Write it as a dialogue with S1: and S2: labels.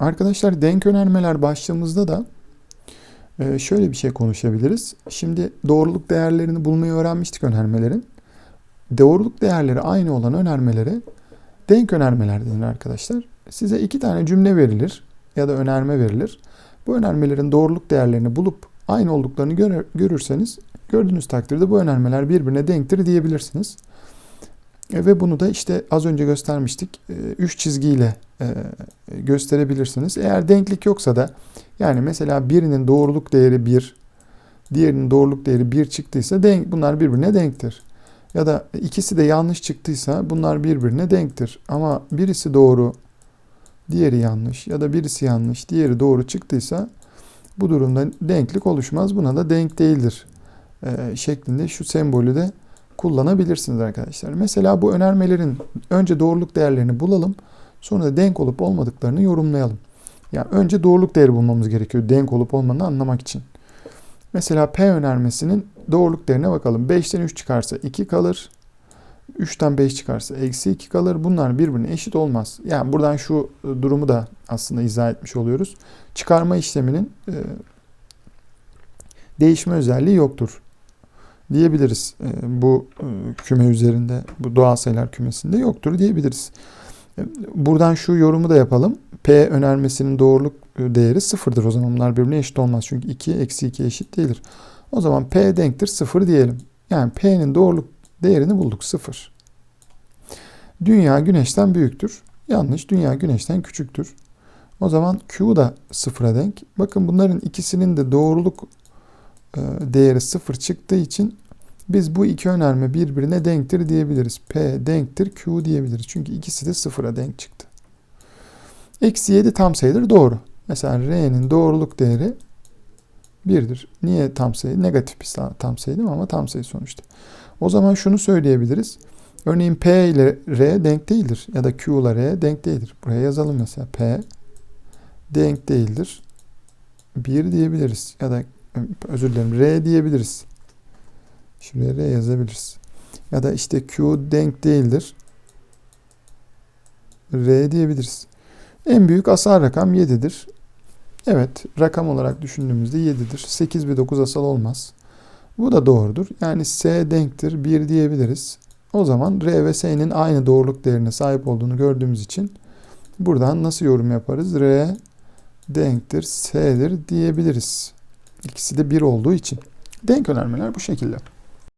S1: Arkadaşlar denk önermeler başlığımızda da e, şöyle bir şey konuşabiliriz. Şimdi doğruluk değerlerini bulmayı öğrenmiştik önermelerin. Doğruluk değerleri aynı olan önermelere denk önermeler denir arkadaşlar. Size iki tane cümle verilir ya da önerme verilir. Bu önermelerin doğruluk değerlerini bulup aynı olduklarını görür- görürseniz gördüğünüz takdirde bu önermeler birbirine denktir diyebilirsiniz. E, Ve bunu da işte az önce göstermiştik. 3 çizgiyle e, gösterebilirsiniz. Eğer denklik yoksa da yani mesela birinin doğruluk değeri 1, diğerinin doğruluk değeri 1 çıktıysa denk, bunlar birbirine denktir. Ya da ikisi de yanlış çıktıysa bunlar birbirine denktir. Ama birisi doğru, diğeri yanlış ya da birisi yanlış, diğeri doğru çıktıysa bu durumda denklik oluşmaz. Buna da denk değildir e, şeklinde şu sembolü de kullanabilirsiniz arkadaşlar. Mesela bu önermelerin önce doğruluk değerlerini bulalım. Sonra da denk olup olmadıklarını yorumlayalım. Yani önce doğruluk değeri bulmamız gerekiyor denk olup olmadığını anlamak için. Mesela P önermesinin doğruluk değerine bakalım. 5'ten 3 çıkarsa 2 kalır. 3'ten 5 çıkarsa eksi 2 kalır. Bunlar birbirine eşit olmaz. Yani buradan şu e, durumu da aslında izah etmiş oluyoruz. Çıkarma işleminin e, değişme özelliği yoktur diyebiliriz. E, bu e, küme üzerinde, bu doğal sayılar kümesinde yoktur diyebiliriz. E, Buradan şu yorumu da yapalım. P önermesinin doğruluk e, değeri sıfırdır. O zaman bunlar birbirine eşit olmaz. Çünkü 2 eksi 2 eşit değildir. O zaman P denktir sıfır diyelim. Yani P'nin doğruluk değerini bulduk sıfır. Dünya güneşten büyüktür. Yanlış. Dünya güneşten küçüktür. O zaman Q da sıfıra denk. Bakın bunların ikisinin de doğruluk değeri sıfır çıktığı için biz bu iki önerme birbirine denktir diyebiliriz. P denktir Q diyebiliriz. Çünkü ikisi de sıfıra denk çıktı. Eksi 7 tam sayıdır doğru. Mesela R'nin doğruluk değeri 1'dir. Niye tam sayı? Negatif bir tam sayı? Ama tam sayı sonuçta. O zaman şunu söyleyebiliriz. Örneğin P ile R denk değildir. Ya da Q ile R denk değildir. Buraya yazalım mesela. P denk değildir. 1 diyebiliriz. Ya da özür dilerim R diyebiliriz. Şuraya R yazabiliriz. Ya da işte Q denk değildir. R diyebiliriz. En büyük asal rakam 7'dir. Evet, rakam olarak düşündüğümüzde 7'dir. 8 ve 9 asal olmaz. Bu da doğrudur. Yani S denktir 1 diyebiliriz. O zaman R ve S'nin aynı doğruluk değerine sahip olduğunu gördüğümüz için buradan nasıl yorum yaparız? R denktir S'dir diyebiliriz. İkisi de 1 olduğu için. Denk önermeler bu şekilde.